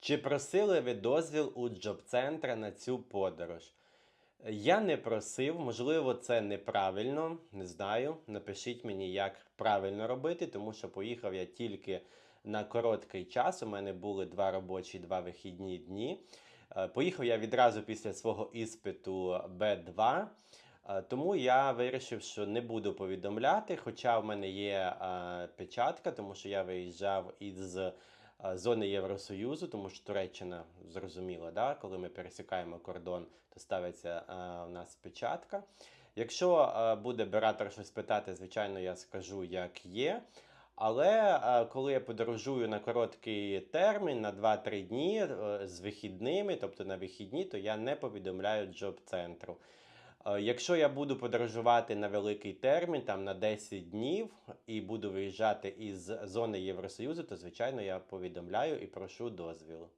Чи просили ви дозвіл у джоб-центра на цю подорож? Я не просив, можливо, це неправильно, не знаю. Напишіть мені, як правильно робити, тому що поїхав я тільки на короткий час. У мене були два робочі, два вихідні дні. Е, Поїхав я відразу після свого іспиту Б2. Е, Тому я вирішив, що не буду повідомляти, хоча в мене є е, печатка, тому що я виїжджав із зони Євросоюзу, тому що Туреччина зрозуміла, да? коли ми пересікаємо кордон, то ставиться е, у нас печатка. Якщо е, буде оператор щось питати, звичайно, я скажу, як є. Але е, коли я подорожую на короткий термін, на 2-3 дні е, з вихідними, тобто на вихідні, то я не повідомляю джоб-центру. Е, Якщо я буду подорожувати на великий термін, там на 10 днів, і буду виїжджати із зони Євросоюзу, то звичайно я повідомляю і прошу дозвіл.